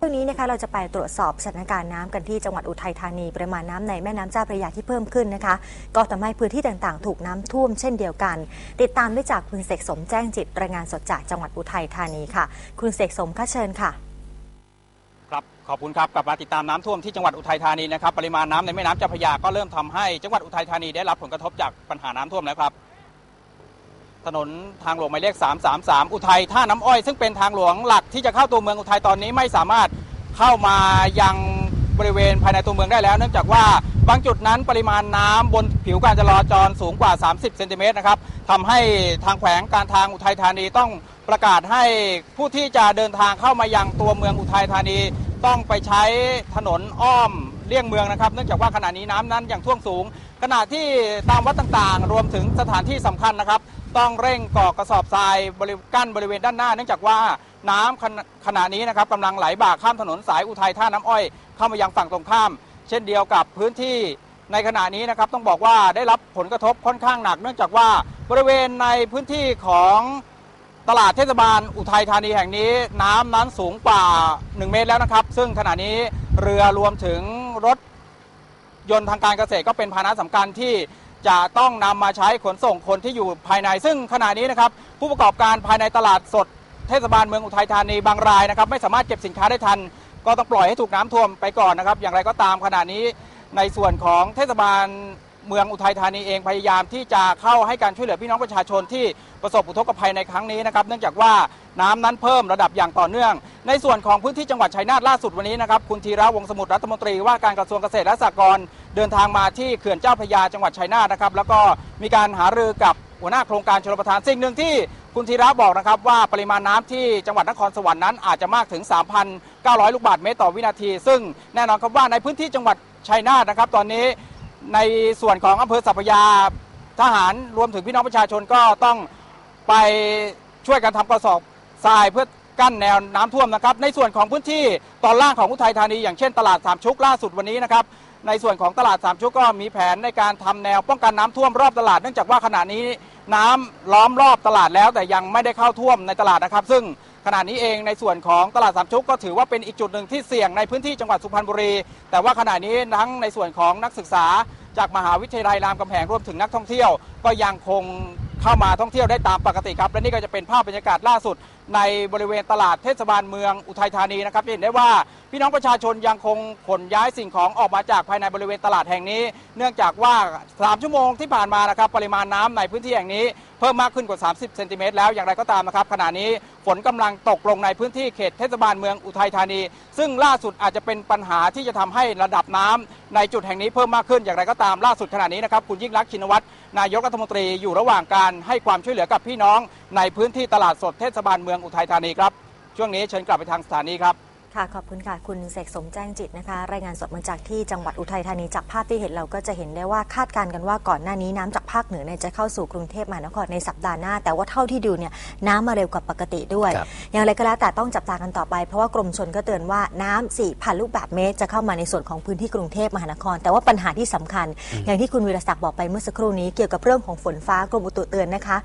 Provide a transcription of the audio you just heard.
เรื่องนี้นะคะเราจะไปตรวจสอบสถานการณ์น้ำกันที่จังหวัดอุทัยธานีปริมาณน้ำในแม่น้ำเจ้าพระยาที่เพิ่มขึ้นนะคะ ก็ทำให้พื้นที่ต่างๆ ถูกน้ำท่วมเช่นเดียวกัน ติดตามได้จากคุณเสกสมแจ้งจิตรายงานสดจากจังหวัดอุทัยธานีค่ะ คุณเสกสมคะเชิญค่ะครับขอบคุณครับกลับมาติดตามน้ำท่วมที่จังหวัดอุทัยธานีนะครับปริมาณน้ำในแม่น้ำเจ้าพระยาก็เริ่มทำให้จังหวัดอุทัยธานีได้รับผลกระทบจากปัญหาน้ำท่วมแล้วครับ ถนนทางหลวงหมายเลข 333 อุทัยท่าน้ำอ้อยซึ่งเป็นทางหลวงหลักที่จะเข้าตัวเมืองอุทัยตอนนี้ไม่สามารถเข้ามายังบริเวณภายในตัวเมืองได้แล้ว เนื่องจากว่าบางจุดนั้นปริมาณน้ำบนผิวการจราจรสูงกว่า 30 เซนติเมตรนะครับทำให้ทางแขวงการทางอุทัยธานีต้องประกาศให้ผู้ที่จะเดินทางเข้ามายังตัวเมืองอุทัยธานี ต้องไปใช้ถนนอ้อมเลี่ยงเมืองนะครับ เนื่องจากว่าขณะนี้น้ำนั้นยังท่วมสูง ขณะที่ตามวัดต่างๆ รวมถึงสถานที่สำคัญนะครับต้องเร่งก่อกระสอบทรายบริกั้นบริเวณด้านหน้า เนื่องจากว่าน้ำขณะขณะนี้นะครับกำลังไหลบ่าข้ามถนนสายอุทัยท่าน้ำอ้อยเข้ามายังฝั่งตรงข้าม เช่นเดียวกับพื้นที่ในขณะนี้นะครับต้องบอกว่าได้รับผลกระทบค่อนข้างหนัก เนื่องจากว่าบริเวณในพื้นที่ของตลาดเทศบาลอุทัยธานีแห่งนี้ น้ำนั้นสูงกว่า 1 เมตรแล้วนะครับ ซึ่งขณะนี้เรือรวมถึงรถยนต์ทางการเกษตรก็เป็นพาหนะสำคัญที่ จะต้องนำมาใช้ขนส่งคนที่อยู่ภายใน ซึ่งขณะนี้นะครับผู้ประกอบการภายในตลาดสด เทศบาลเมืองอุทัยธานีบางรายนะครับไม่สามารถเก็บสินค้าได้ทัน ก็ต้องปล่อยให้ถูกน้ำท่วมไปก่อนนะครับ อย่างไรก็ตามขณะนี้ในส่วนของเทศบาลเมืองอุทัยธานีเองพยายามที่จะเข้าให้การช่วยเหลือพี่น้องประชาชนที่ประสบอุทกภัยในครั้งนี้นะครับ เนื่องจากว่าน้ำนั้นเพิ่มระดับอย่างต่อเนื่อง ในส่วนของพื้นที่จังหวัดชัยนาทล่าสุดวันนี้นะครับคุณธีระวงศ์สมุทรรัฐมนตรีว่าการกระทรวงเกษตรและสหกรณ์ เดินทางมาที่เขื่อนเจ้าพระยาจังหวัดชัยนาทนะครับ แล้วก็มีการหารือกับหัวหน้าโครงการชลประทานสิ่งหนึ่งที่คุณธีระบอกนะครับว่าปริมาณน้ำที่จังหวัดนครสวรรค์นั้นอาจจะมากถึง 3,900 ลูกบาศก์เมตรต่อวินาที ซึ่งแน่นอนครับว่าในพื้นที่จังหวัดชัยนาทนะครับ ตอนนี้ในส่วนของอำเภอสัพยาทหารรวมถึงพี่น้องประชาชนก็ต้องไปช่วยกันทำกระสอบทรายเพื่อกั้นแนวน้ำท่วมนะครับ ในส่วนของพื้นที่ตอนล่างของอุทัยธานี อย่างเช่นตลาดสามชุกล่าสุดวันนี้นะครับ ในส่วนของตลาดสามชุกก็มีแผนในการทำแนวป้องกันน้ำท่วมรอบตลาดเนื่องจากว่าขณะนี้น้ำล้อมรอบตลาดแล้วแต่ยังไม่ได้เข้าท่วมในตลาดนะครับ ซึ่งขณะนี้เองในส่วนของตลาดสามชุกก็ถือว่าเป็นอีกจุดหนึ่งที่เสี่ยงในพื้นที่จังหวัดสุพรรณบุรี แต่ว่าขณะนี้ทั้งในส่วนของนักศึกษา จากมหาวิทยาลัยรามคำแหงรวมถึงนักท่องเที่ยว ก็ยังคงเข้ามาท่องเที่ยวได้ตามปกติครับ และนี่ก็จะเป็นภาพบรรยากาศล่าสุด ในบริเวณตลาดเทศบาลเมืองอุทัยธานีนะครับจะเห็นได้ว่าพี่น้องประชาชนยังคงขนย้ายสิ่งของออกมาจากภายในบริเวณตลาดแห่งนี้ เนื่องจากว่า 3 ชั่วโมงที่ผ่านมานะครับปริมาณน้ำในพื้นที่แห่งนี้เพิ่มมากขึ้นกว่า 30 เซนติเมตรแล้วอย่างไรก็ตามนะครับขณะนี้ฝนกำลังตกลงในพื้นที่เขตเทศบาลเมืองอุทัยธานี ซึ่งล่าสุดอาจจะเป็นปัญหาที่จะทำให้ระดับน้ำในจุดแห่งนี้เพิ่มมากขึ้นอย่างไรก็ตามล่าสุดขณะนี้นะครับคุณยิ่งรักชินวัตรนายกรัฐมนตรีอยู่ระหว่างการให้ความช่วยเหลือกับพี่น้อง ในพื้นที่ตลาดสดเทศบาลเมืองอุทัยธานีครับ ช่วงนี้เชิญกลับไปทางสถานีครับ ค่ะ ขอบคุณค่ะ คุณเสกสมแจ้งจิตนะคะ รายงานสดมาจากที่จังหวัดอุทัยธานีจากภาพที่เห็นเราก็จะเห็นได้ว่าคาดการณ์กันว่าก่อนหน้านี้น้ำจากภาคเหนือเนี่ยจะเข้าสู่กรุงเทพมหานครในสัปดาห์หน้า แต่ว่าเท่าที่ดูเนี่ยน้ำมาเร็วกว่าปกติด้วยครับอย่างไรก็แล้วแต่ต้องจับตากันต่อไป เพราะว่ากรมชนก็เตือนว่าน้ำ4,000ลูกบาศก์เมตร จะเข้ามาในส่วนของพื้นที่กรุงเทพมหานคร แต่ว่าปัญหาที่สำคัญ อย่างที่คุณวีรศักดิ์บอกไปเมื่อสักครู่นี้เกี่ยวกับเรื่องของฝนฟ้ากรมอุตุเตือนนะคะ